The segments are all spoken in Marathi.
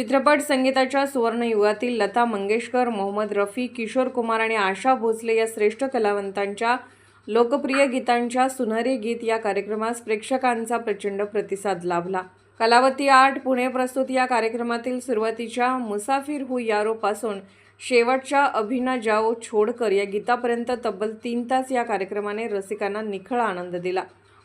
चित्रपट संगीताच्या सुवर्णयुगातील लता मंगेशकर मोहम्मद रफी किशोर कुमार आणि आशा भोसले या श्रेष्ठ कलावंतांच्या लोकप्रिय गीतांच्या सुनहरी गीत या कार्यक्रमास प्रेक्षकांचा प्रचंड प्रतिसाद लाभला. कलावती आर्ट पुणे प्रस्तुत या कार्यक्रमातील सुरुवातीच्या मुसाफिर हु यारोपासून शेवटच्या अभिना जाओ छोडकर या गीतापर्यंत तब्बल तीन तास या कार्यक्रमाने रसिकांना निखळ आनंद दिला.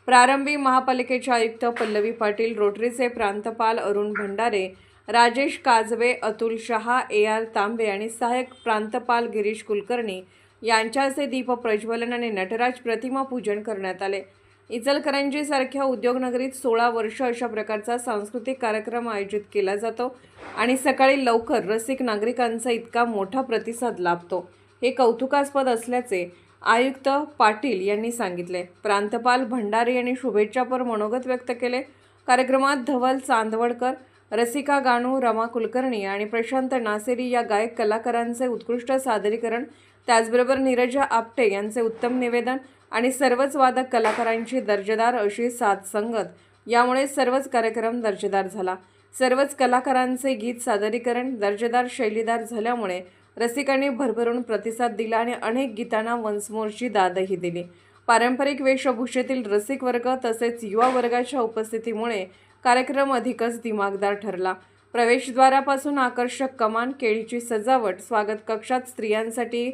प्रारंभी महापालिकेचे आयुक्त पल्लवी पाटील रोटरीचे प्रांतपाल अरुण भंडारे राजेश काजवे अतुल शहा ए आर तांबे आणि सहाय्यक प्रांतपाल गिरीश कुलकर्णी यांच्या हस्ते दीप प्रज्वलन आणि नटराज प्रतिमा पूजन करण्यात आले. इचलकरंजीसारख्या उद्योगनगरीत सोळा वर्ष अशा प्रकारचा सांस्कृतिक कार्यक्रम आयोजित केला जातो आणि सकाळी लवकर रसिक नागरिकांचा इतका मोठा प्रतिसाद लाभतो. हे कौतुकास्पद असल्याचे आयुक्त पाटील यांनी सांगितले. प्रांतपाल भंडारी यांनी शुभेच्छापर मनोगत व्यक्त केले. कार्यक्रमात धवल चांदवडकर रसिका गाणू रमा कुलकर्णी आणि प्रशांत नासेरी या गायक कलाकारांचे उत्कृष्ट सादरीकरण त्याचबरोबर नीरजा आपटे यांचे उत्तम निवेदन आणि सर्वच वादक कलाकारांची दर्जेदार अशी साथ संगत. यामुळे सर्वच कार्यक्रम दर्जेदार झाला. सर्वच कलाकारांचे गीत सादरीकरण दर्जेदार शैलीदार झाल्यामुळे रसिकांनी भरभरून प्रतिसाद दिला आणि अनेक गीतांना वन्समोरची दादही दिली. पारंपरिक वेशभूषेतील रसिक वर्ग तसेच युवा वर्गाच्या उपस्थितीमुळे कार्यक्रम अधिकच दिमागदार ठरला. प्रवेशद्वारापासून आकर्षक कमान केळीची सजावट स्वागत कक्षात स्त्रियांसाठी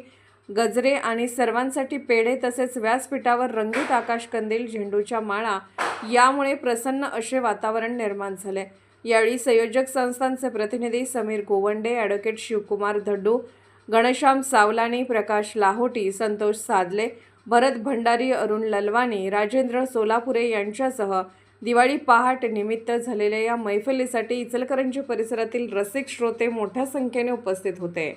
गजरे आणि सर्वांसाठी पेढे तसेच व्यासपीठावर रंगीत आकाशकंदील झेंडूच्या माळा यामुळे प्रसन्न असे वातावरण निर्माण झाले. यावेळी संयोजक संस्थांचे प्रतिनिधी समीर गोवंडे ॲडव्होकेट शिवकुमार धड्डू गणेशाम सावलानी प्रकाश लाहोटी संतोष सादले भरत भंडारी अरुण ललवानी राजेंद्र सोलापुरे यांच्यासह दिवाळी पहाट निमित्त झालेल्या या मैफलीसाठी इचलकरंजी परिसरातील रसिक श्रोते मोठ्या संख्येने उपस्थित होते.